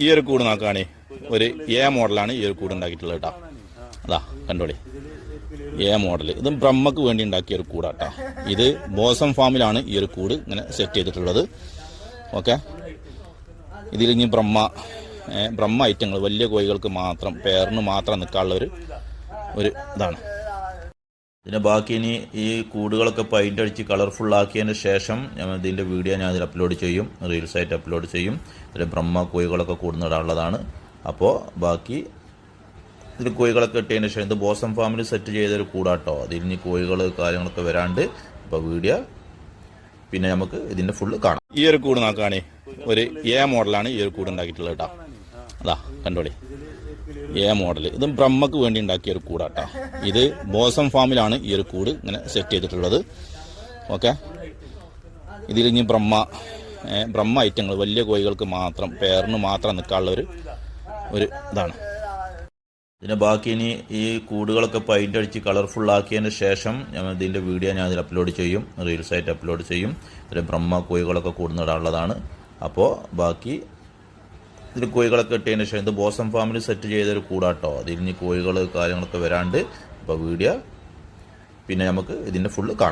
ഈ ഒരു കൂട് നോക്കുകയാണെ ഒരു എ മോഡലാണ് ഈ ഒരു കൂട് ഉണ്ടാക്കിയിട്ടുള്ളത് കേട്ടോ. അതാ കണ്ടോളി. എ മോഡൽ ഇത് ബ്രഹ്മക്ക് വേണ്ടി ഉണ്ടാക്കിയ ഒരു കൂടാട്ടോ. ഇത് ബോസം ഫാമിലാണ് ഈ ഒരു കൂട് ഇങ്ങനെ സെറ്റ് ചെയ്തിട്ടുള്ളത്. ഓക്കെ ഇനി ബ്രഹ്മ ബ്രഹ്മ ഐറ്റങ്ങൾ വലിയ കോഴികൾക്ക് മാത്രം പേറിന് മാത്രം നിൽക്കാനുള്ള ഒരു ഒരു ഇതാണ്. ഇതിന്റെ ബാക്കി ഇനി ഈ കൂടുകളൊക്കെ പെയിന്റ് അടിച്ച് കളർഫുൾ ആക്കിയതിന് ശേഷം ഞാൻ ഇതിന്റെ വീഡിയോ ഞാൻ ഇതിൽ അപ്ലോഡ് ചെയ്യും റീൽസ് ആയിട്ട് അപ്ലോഡ് ചെയ്യും. ഇതിൽ ബ്രഹ്മ കോഴികളൊക്കെ കൂടുന്നിടാനുള്ളതാണ് അപ്പോൾ ബാക്കി ഇതിൽ കോഴികളൊക്കെ ഇട്ടതിന് ശേഷം ഇത് ബോസം ഫാമിൽ സെറ്റ് ചെയ്തൊരു കൂടാട്ടോ. അതിൽ ഇനി കോഴികൾ കാര്യങ്ങളൊക്കെ വരാണ്ട് അപ്പോൾ വീഡിയോ പിന്നെ നമുക്ക് ഇതിന്റെ ഫുള്ള് കാണാം. ഈ ഒരു കൂട് നോക്കുകയാണെ ഒരു എ മോഡലാണ് ഈ ഒരു കൂട് ഉണ്ടാക്കിയിട്ടുള്ളത് കേട്ടോ. അതാ കണ്ടോളി. എ മോഡൽ ഇത് ബ്രഹ്മക്ക് വേണ്ടി ഉണ്ടാക്കിയ ഒരു കൂടാട്ടോ. ഇത് ബോസം ഫാമിലാണ് ഈ ഒരു കൂട് ഇങ്ങനെ സെറ്റ് ചെയ്തിട്ടുള്ളത്. ഓക്കെ ഇതിൽ ഇനി ബ്രഹ്മ ബ്രഹ്മ ഐറ്റങ്ങൾ വലിയ കോഴികൾക്ക് മാത്രം പേറിന് മാത്രം നിൽക്കാനുള്ള ഒരു ഒരു ഇതാണ്. പിന്നെ ബാക്കി ഇനി ഈ കൂടുകളൊക്കെ പെയിന്റ് അടിച്ച് കളർഫുൾ ആക്കിയതിന് ശേഷം ഞാൻ ഇതിന്റെ വീഡിയോ ഞാൻ അതിൽ അപ്ലോഡ് ചെയ്യും. റീൽസായിട്ട് അപ്ലോഡ് ചെയ്യും. ഇതിൽ ബ്രഹ്മ കോഴികളൊക്കെ കൂടുന്നിടാനുള്ളതാണ്. അപ്പോൾ ബാക്കി ഇതിൽ കോഴികളൊക്കെ ഇട്ടതിന് ശേഷം ഇത് ബോസം ഫാമിൽ സെറ്റ് ചെയ്തൊരു കൂടാട്ടോ. അതിൽ ഇനി കോഴികൾ കാര്യങ്ങളൊക്കെ വരാണ്ട് അപ്പോൾ വീഡിയോ പിന്നെ നമുക്ക് ഇതിന്റെ ഫുള്ള് കാണാം.